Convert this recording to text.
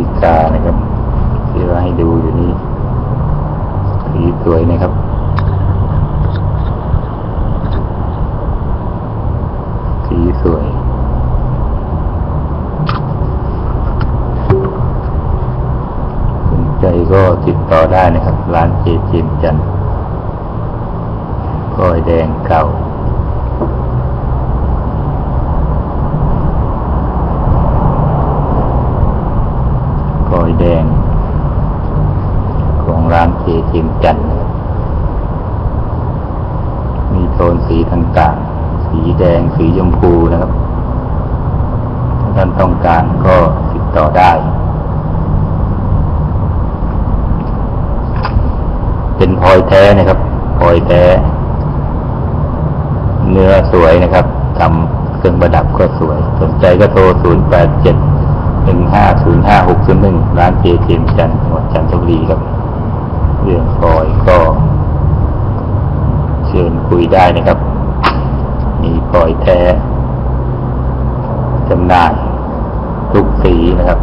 ฬิกานะครับที่ว่าให้ดูอยู่นี้สีสวยนะครับ สีสวยสนใจก็ติดต่อได้นะครับ ร้านเจเจมจันทร์ก้อยแดงเก่า ยแดง ของร้านเจเจมจันทร์นะครับมีโทนสีต่างๆ สีแดงสีชมพูนะครับ ถ้าท่านต้องการก็ติดต่อได้เป็นพลอยแท้นะครับพลอยแท้ เนื้อสวยนะครับทำเครื่องประดับก็สวย สนใจก็โทร 0 8 7 1 5 0 5 6 0 1ร้านเจเทียมจันทร์จังหวัดจันทบุรีครับ เรื่องพลอยก็ เชิญคุยได้นะครับ มีปล่อยแท้จำหน่ายทุกสีนะครับ